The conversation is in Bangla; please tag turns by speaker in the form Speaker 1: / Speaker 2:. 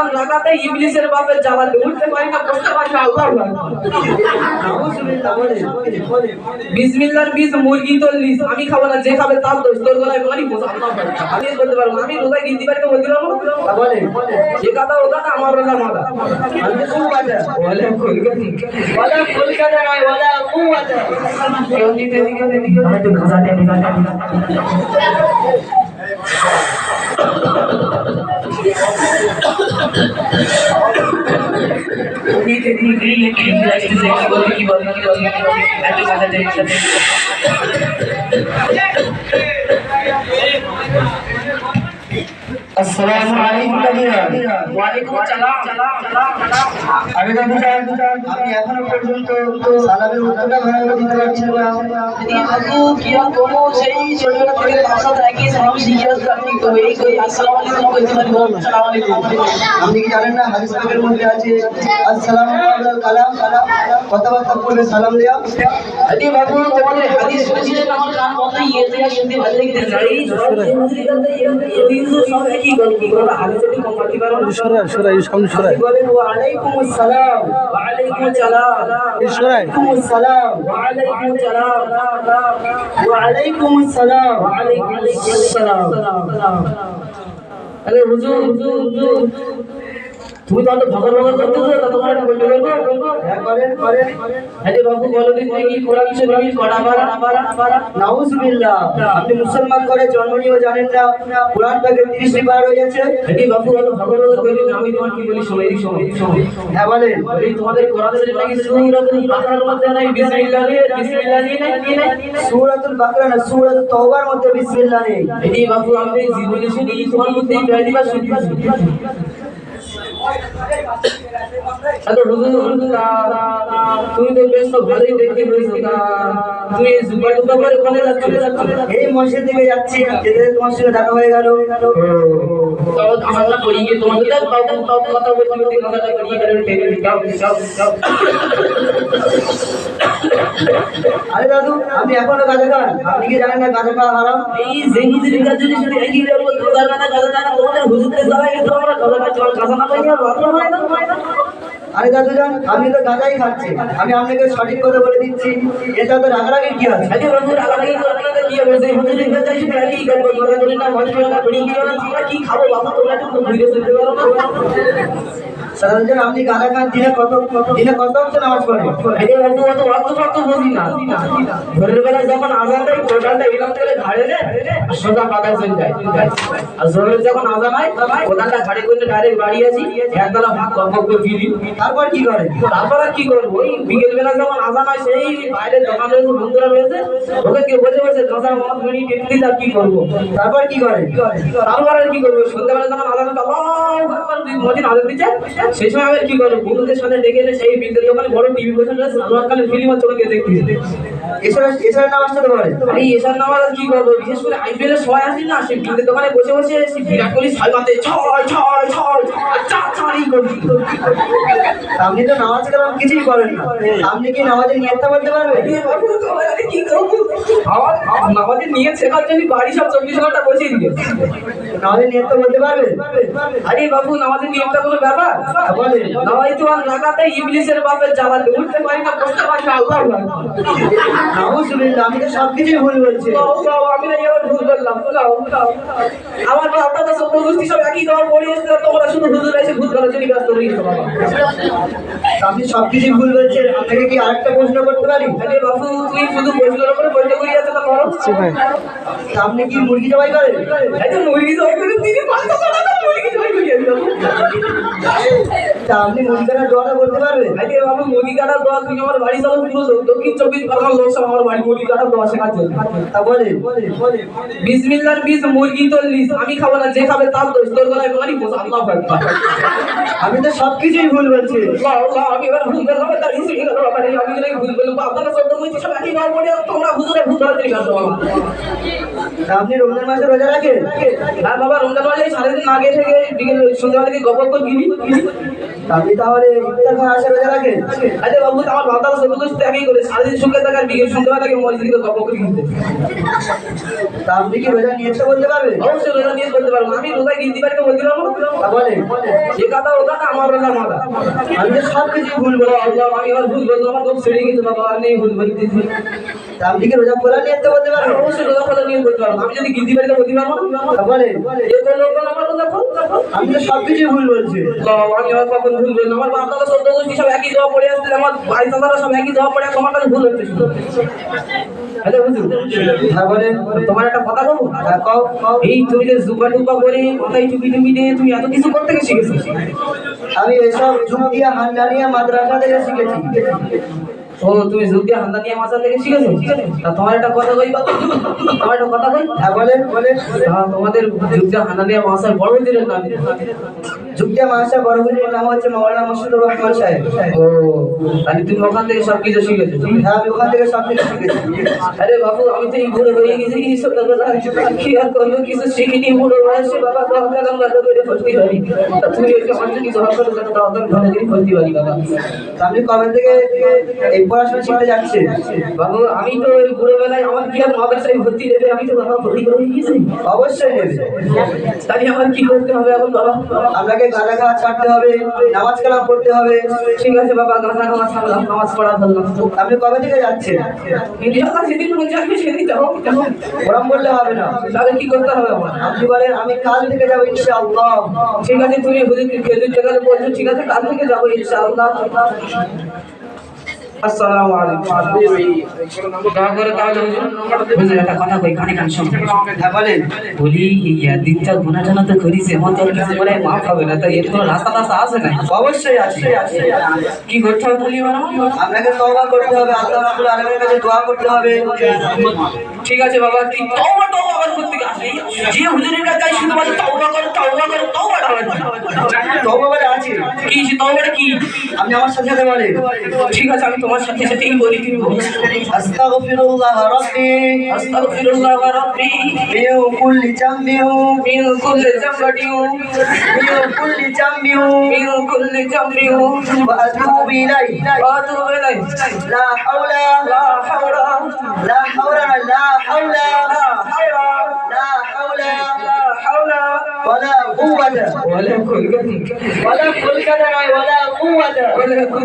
Speaker 1: আর লাগাতে ইবলিসের বাপের জ্বালাতে উঠতে পারি না, বসতে পারি না, আল্লাহ বিস মুরগি তল্লিস আমি খাব না, যে খাবে তার দোষ, তোর গলায় বোঝা আমি বলতে পারব। আমি রোজা গিনতে পারি বলতে পারব
Speaker 2: বলে
Speaker 1: যে কথা ও কথা আমার রোজা
Speaker 2: খুব বাজা
Speaker 1: বলে কলকাতি
Speaker 2: নয় কুয়াতা।
Speaker 1: কেউ দিতে দিকে দিকে আমি তো उम्मीद इतनी थी लेकिन बोली की बोली की बोली की बोली मैं तो कहना चाहिए আপনি
Speaker 2: কি জানেন না হাদিস পাকের মধ্যে আছে আসসালামু আলাইকুম কালাম কালাম কথাবার্তা পড়বে সালাম দেয়া।
Speaker 1: আদি বাবু তোমাদের হাদিস শুনেছিলেন আমার কান বন্ধ ইয়ে দিয়ে শুনতে ভালো লাগতে এই সব মুসলিম করতে এই সব একই গল্প কোনো হাদিসে কি কম করতে পারো
Speaker 3: সরা সরা এই সামনে সরাই
Speaker 2: বলেন ওয়া আলাইকুম আসসালাম
Speaker 1: ওয়া আলাইকুম আসসালাম
Speaker 3: এই সরাই
Speaker 2: ওয়া আলাইকুম আসসালাম
Speaker 1: ওয়া আলাইকুম আসসালাম
Speaker 2: ওয়া আলাইকুম আসসালাম
Speaker 1: ওয়া আলাইকুম আসসালাম আরে হুজুর হুজুর হুজুর তুমি তো ভগর ভগর করতেছো তা তোমার একটা বলতে বলব আরে হ্যাঁ বাবু বলো দিদি কি কোরআন শরীফ কড়াবার আবার আবার
Speaker 2: নাউজুবিল্লাহ আপনি মুসলমান করে জন্ম নিয়েও জানেন না কোরআন পাকে 30 টি পার হয়েছে
Speaker 1: আরে হ্যাঁ বাবু বলো ভগর ভগর কইলে আমি তোমার কি বলি সময় দিক সময় সময়
Speaker 2: হ্যাঁ বলেন।
Speaker 1: বলি তোমাদের কোরআন শরীফ নাকি সূরাতুল বাকরার মধ্যে নাই বিসমিল্লাহ বিসমিল্লাহ নাই নাই?
Speaker 2: সূরাতুল বাকরা না সূরাত তওবার মধ্যে বিসমিল্লাহ নেই।
Speaker 1: আরে বাবু আমি জীবনে শুনি তোমার মধ্যে প্রায় শুনি তুমি তো বেশ ভালোই দেখতে পেয়েছ তুমি এই করে কোনে যাচ্ছ।
Speaker 2: এই মসজিদ থেকে যাচ্ছি। যেতে তোমার সঙ্গে দেখা হয়ে গেল।
Speaker 1: তাও আমরা পড়ি গিয়ে তোমাদের তো তাও তাও কথা বলতে কথাটা করিয়ে গেলে
Speaker 2: আরে দাদু আপনি এখনও গাঁজা খান? আপনি কি জানেন না গাঁজা খাওয়া হারাম?
Speaker 1: এই যে হুজুরের কাছে যদি শুনে একই রে বল কথা না কথা না তোমাদের হুজুরদের দ্বারা কিন্তু আমরা কথা না চল কথা না পাইয়া হয় না?
Speaker 2: আরে দাদু জান আপনি তো গাঁজাই খাচ্ছি আমি আপনাকে সঠিক কথা বলে দিচ্ছি। এটা তো রাগারাগি কি আছে?
Speaker 1: না কি হবে সেই হুজুরের কাছে শুনে একই গল্প কথা বলি না ভয় পেও না পড়ি গিয়ে না তোমরা কি খাব? বাবা তোমরা একটু ঘুরে শুনতে পারো না? করে করে করে
Speaker 2: তারপর কি করেন
Speaker 1: তারপর আর কি করব? ওই বিকেল বেলা যখন আজান হয়, সেই বাইরে দোকান রয়েছে বসে বসে কাঁচা মদ মিনি কি করব?
Speaker 2: তারপর কি করেন
Speaker 1: তারপর কি করব? সন্ধ্যাবেলা যখন আজান আল্লাহু আকবার দুই আজান দিচ্ছে সেই সময় আবার কি করব? বন্ধুদের সাথে এনে সেই বিদ্যুৎ দোকানে বড় টিভি বসে আমরা কালে ফিল্ম চলে গিয়ে দেখতে
Speaker 2: এছাড়া এছাড়া নামাজটা তো পড়েন
Speaker 1: আরে নামাজ আর কি করব বিশেষ করে আইপিএল এর সময় আসি না সেই দোকানে বসে বসে সেই বিরাট কোহলি ছয় মারতে ছয় ছয় ছয় চার চারই করবি
Speaker 2: আপনি তো নামাজ কালাম কিছুই করেন না। আপনি কি নামাজের নিয়তটা বলতে পারবেন
Speaker 1: আমাদের নিয়ে শেখার জন্য বাড়ি সব চব্বিশ ঘণ্টা বসিয়ে দিয়ে
Speaker 2: নামাজের নিয়তটা বলতে পারবেন
Speaker 1: আরে বাবু আমাদের নিয়মটা কোনো ব্যাপার? নয় তো আর লাগাতে ইবলিসের বাপের জ্বালাতে উঠতে পারি না বসতে পারি না আল্লাহ
Speaker 2: নাউজুবিল্লাহ আমি তো সবকিছুই ভুল বলছি।
Speaker 1: আমি না এবার ভুল লাও। আমার আপনাদের সব একই তোমার পড়ে এসছে তোমরা শুধু হুজুর এসে ভূত করার জন্য ব্যস্ত হয়ে গেছো বাবা।
Speaker 2: আপনি সবকিছুই ভুল বলছেন আপনাকে কি আরেকটা প্রশ্ন করতে পারি?
Speaker 1: আরে বাবু তুই শুধু প্রশ্নের উপরে বলতে করি আছে না করো।
Speaker 2: তা আপনি কি মুরগি জবাই করেন?
Speaker 1: এই মুরগি জবাই করে তিনি পাঁচশো টাকা মুরগি জয় করি আমি বাবু।
Speaker 2: তা আপনি দোয়াটা বলতে পারবেন?
Speaker 1: আরে বাবু দোয়া আমার বাড়ি চলো পুরো দক্ষিণ চব্বিশ পরগনার লোক সব আমার বাড়ি মুরগি কাটার দোয়া শেখার জন্য।
Speaker 2: তা
Speaker 1: বিসমিল্লাহর বিস মুরগি আমি খাব না যে খাবে তার দোষ তোর গলায় বোঝা আল্লাহ
Speaker 2: আমি তো সবকিছুই ভুল বলছি।
Speaker 1: আমি এবার ভুল করলাম আমি যদি ভুল করলাম আপনারা সব বলছি সব একই নাম বলে তোমরা হুজুরে ভুল
Speaker 2: আপনি রমজান মাসে রোজা রাখেন?
Speaker 1: হ্যাঁ বাবা রমজান মাসে সারাদিন আগে থেকে বিকেল সন্ধ্যাবেলা থেকে গপর করে গিরি
Speaker 2: আপনি তাহলে ইফতার রোজা রাখেন
Speaker 1: আরে বাবু আমার বাবা সব কিছু ত্যাগই করে। সারাদিন সুখে থাকার বিকেল সন্ধ্যা থাকে মসজিদে গল্প করে কিনতে
Speaker 2: তা আপনি কি রোজা নিয়ে বলতে পারবেন?
Speaker 1: অবশ্যই রোজা নিয়ে পারব। আমি রোজা পারি বলতে পারব
Speaker 2: তা বলেন
Speaker 1: যে কথা ও কথা আমার রোজা মাথা
Speaker 2: আমি তো সব কিছু ভুল
Speaker 1: বলো
Speaker 2: বলো
Speaker 1: আল্লাহ আমি আর ভুল বললাম আমার খুব ছেড়ে গেছে বাবা নেই ভুল বলতে
Speaker 2: তা আপনি কি রোজা খোলা নিয়ে বলতে
Speaker 1: আমি
Speaker 2: পারবেন?
Speaker 1: অবশ্যই রোজা কথা নিয়ে বলতে পারব। আমি যদি গিনতে পারি তো বলতে পারব
Speaker 2: তা বলেন
Speaker 1: যে কোনো আমার
Speaker 2: আমি তো সব কিছু ভুল বলছি।
Speaker 1: বাবা আমি আর কখন ভুল আমার বাপ দাদা সদ্য গোষ্ঠী সব একই পড়ে আসছে আমার ভাই দাদারা সব একই পড়ে আমার কাছে ভুল হচ্ছে
Speaker 2: হ্যাঁ
Speaker 1: তোমার একটা কথা বলব?
Speaker 2: হ্যাঁ কও।
Speaker 1: এই তুমি যে করে টুপি দিয়ে তুমি এত কিছু করতে শিখেছো?
Speaker 2: আমি এসব হান্ডানিয়া মাদ্রাসা থেকে শিখেছি।
Speaker 1: ও তুমি জুব দিয়ে হান্দা নিয়ে মাথা থেকে শিখেছো তা তোমার একটা কথা কই বাবা তোমার একটা কথা কই
Speaker 2: হ্যাঁ বলেন বলেন
Speaker 1: তোমাদের জুব দিয়ে হান্দা নিয়ে মাসার বড় দিনের নাম
Speaker 2: ঝুঁকিয়া মাসা বড়গুলির নাম হচ্ছে মাওলানা মুর্শিদুর রহমান সাহেব
Speaker 1: ও তাহলে তুমি ওখান থেকে সব কিছু শিখেছো
Speaker 2: হ্যাঁ আমি ওখান থেকে সব কিছু শিখেছি
Speaker 1: আরে বাবু আমি তো এই বুড়ো হয়ে গেছি এই সব কথা কি আর করব কিছু শিখিনি বুড়ো বয়সে বাবা তো আমরা কাম করে ফসতে পারি তুমি একটা মানুষ কি জবাব করে তো তখন করে ফসতে পারি বাবা
Speaker 2: আপনি কবে থেকে এই পড়াশোনা শিখতে যাচ্ছেন
Speaker 1: বাবু, আমি তো ওই বুড়ো বেলায় আমার কি আর মাদ্রাসায় ভর্তি দেবে আমি তো বাবা ভর্তি করে গিয়েছি
Speaker 2: অবশ্যই নেবে।
Speaker 1: তাহলে আমার কি করতে হবে এখন বাবা?
Speaker 2: আপনাকে গাঁজা খাওয়া ছাড়তে হবে, নামাজ কালাম পড়তে হবে।
Speaker 1: ঠিক আছে বাবা গাঁজা নামাজ ছাড়লাম, নামাজ পড়া ধরলাম
Speaker 2: আপনি কবে থেকে যাচ্ছেন?
Speaker 1: সেদিন মনে যাবে সেদিন যাব।
Speaker 2: ওরম বললে হবে না।
Speaker 1: তাহলে কি করতে হবে আমার
Speaker 2: আপনি বলেন, আমি কাল থেকে যাব ইনশাআল্লাহ।
Speaker 1: ঠিক আছে, তুমি হুজুর খেজুর টাকালে বলছো ঠিক আছে, কাল থেকে যাব ইনশাআল্লাহ। আসসালামু আলাইকুম। দয়া করে তাহলে হুজুর হুজুর একটা কথা কই কানে কান শুন।
Speaker 2: হ্যাঁ বলেন।
Speaker 1: বলি ইয়া জানা তো কিছু বলে মাফ হবে না তো এর কোনো রাস্তা রাস্তা আছে না
Speaker 2: অবশ্যই আছে।
Speaker 1: কি করতে হবে বলি
Speaker 2: আপনাকে তওবা করতে হবে আল্লাহ রাব্বুল আলামিনের কাছে দোয়া করতে হবে।
Speaker 1: ঠিক আছে বাবা তুই তওবা যে হুজুরের কাছে বলে তওবা কর তওবা কর হবে না।
Speaker 2: তওবা বলে আছে।
Speaker 1: কি সে তওবাটা কি?
Speaker 2: আপনি আমার সাথে সাথে বলেন।
Speaker 1: ঠিক আছে আমি তোমার সাথে সাথেই বলি। তুমি
Speaker 2: আস্তাগফিরুল্লাহ রাব্বি।
Speaker 1: আস্তাগফিরুল্লাহ রাব্বি।
Speaker 2: মিন কুল্লি
Speaker 1: মিন কুল্লি
Speaker 2: মিন কুল্লি
Speaker 1: মিন কুল্লি
Speaker 2: ওয়া আতুবু ইলাইহি।
Speaker 1: ওয়া আতুবু ইলাইহি।
Speaker 2: লা হাওলা
Speaker 1: লা হাওলা
Speaker 2: লা হাওলা লা হাওলা
Speaker 1: লা হাওলা
Speaker 2: লা হাওলা ওয়ালা কুওয়াতা
Speaker 1: ولا কুলকাতি।